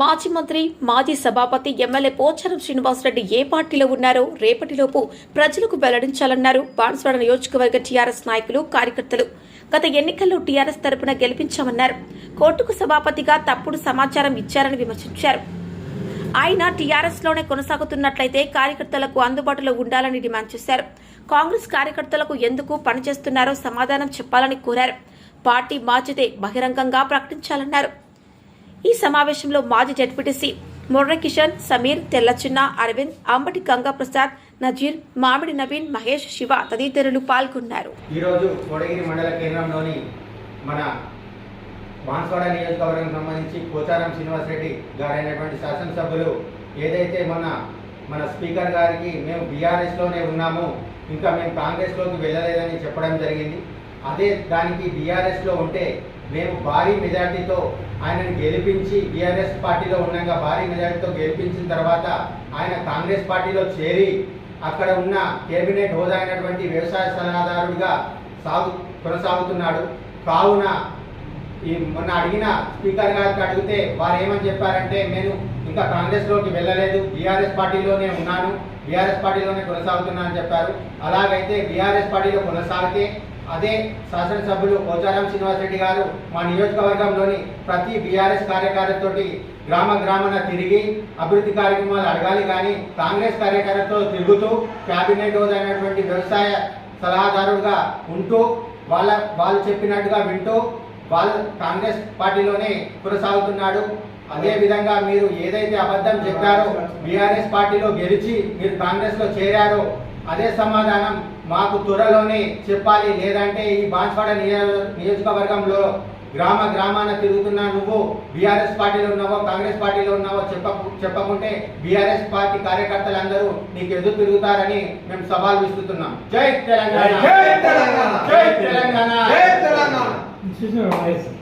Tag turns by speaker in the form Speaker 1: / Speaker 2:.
Speaker 1: మాజీ మంత్రి మాజీ సభాపతి ఎమ్మెల్యే పోచారం శ్రీనివాసరెడ్డి ఏ పార్టీలో ఉన్నారో రేపటిలోపు ప్రజలకు వెల్లడించాలన్నారు. బాన్స్వాడ నియోజకవర్గ టీఆర్ఎస్ నాయకులు కార్యకర్తలు. గత ఎన్నికల్లో టీఆర్ఎస్ తరపున గెలిపించామన్నారు. కోర్టుకు సభాపతిగా తప్పుడు సమాచారం ఇచ్చారని విమర్శించారు. ఆయన టీఆర్ఎస్లోనే కొనసాగుతున్నట్లయితే కార్యకర్తలకు అందుబాటులో ఉండాలని డిమాండ్ చేశారు. కాంగ్రెస్ కార్యకర్తలకు ఎందుకు పనిచేస్తున్నారో సమాధానం చెప్పాలని కోరారు. పార్టీ మార్చితే బహిరంగంగా ప్రకటించాలన్నారు. ఈ సమావేశంలో మాజీ జడ్పీటీసీ ముర్రకిషన్ సమీర్ తెల్లచిన్న అరవింద్ అంబటి గంగాప్రసాద్ నజీర్ మామిడి నవీన్ మహేష్ శివ తదితరులు పాల్గొన్నారు.
Speaker 2: ఈరోజు కోడగిరి మండల కేంద్రంలోని మన బాన్స్వాడ నియోజకవర్గం సంబంధించి పోచారం శ్రీనివాసరెడ్డి గారైనటువంటి శాసనసభ్యులు ఏదైతే మొన్న మన స్పీకర్ గారికి మేము బీఆర్ఎస్లోనే ఉన్నాము ఇంకా మేము కాంగ్రెస్లోకి వెళ్ళలేదని చెప్పడం జరిగింది. అదే దానికి బీఆర్ఎస్లో ఉంటే మేము భారీ మెజార్టీతో ఆయనను గెలిపించి బీఆర్ఎస్ పార్టీలో ఉండగా భారీ మెజార్టీతో గెలిపించిన తర్వాత ఆయన కాంగ్రెస్ పార్టీలో చేరి అక్కడ ఉన్న కేబినెట్ హోదా అయినటువంటి వ్యవసాయ సలహాదారుడిగా సాగు కొనసాగుతున్నాడు. కావున ఈ మొన్న అడిగిన స్పీకర్ గారికి అడిగితే వారు ఏమని చెప్పారంటే నేను ఇంకా కాంగ్రెస్లోకి వెళ్ళలేదు బీఆర్ఎస్ పార్టీలోనే ఉన్నాను బీఆర్ఎస్ పార్టీలోనే కొనసాగుతున్నా అని చెప్పారు. అలాగైతే బీఆర్ఎస్ పార్టీలో కొనసాగితే అదే శాసనసభ్యులు పోచారం శ్రీనివాసరెడ్డి గారు మా నియోజకవర్గంలోని ప్రతి బీఆర్ఎస్ కార్యకర్తతోటి గ్రామ గ్రామాన తిరిగి అభివృద్ధి కార్యక్రమాలు అడగాలి కానీ కాంగ్రెస్ కార్యకర్తతో తిరుగుతూ క్యాబినెట్ హోదా అయినటువంటి వ్యవసాయ సలహాదారుడుగా ఉంటూ వాళ్ళ వాళ్ళు చెప్పినట్టుగా వింటూ వాళ్ళు కాంగ్రెస్ పార్టీలోనే కొనసాగుతున్నాడు. అదే విధంగా మీరు ఏదైతే అబద్ధం చెప్పారో బీఆర్ఎస్ పార్టీలో గెలిచి మీరు కాంగ్రెస్లో చేరారో అదే సమాధానం. మాకు త్వరలోనే చెప్పాలి. లేదంటే ఈ బాన్స్వాడ నియోజ- నియోజకవర్గంలో గ్రామ గ్రామాన తిరుగుతున్నా నువ్వు బీఆర్ఎస్ పార్టీలో ఉన్నావో కాంగ్రెస్ పార్టీలో ఉన్నావో చెప్ప చెప్పకుంటే బీఆర్ఎస్ పార్టీ కార్యకర్తలందరూ నీకు ఎదురు తిరుగుతారని మేము సవాల్ విసురుతున్నాం. జై తెలంగాణ!
Speaker 3: జై తెలంగాణ!
Speaker 2: జై తెలంగాణ!
Speaker 3: జై తెలంగాణ!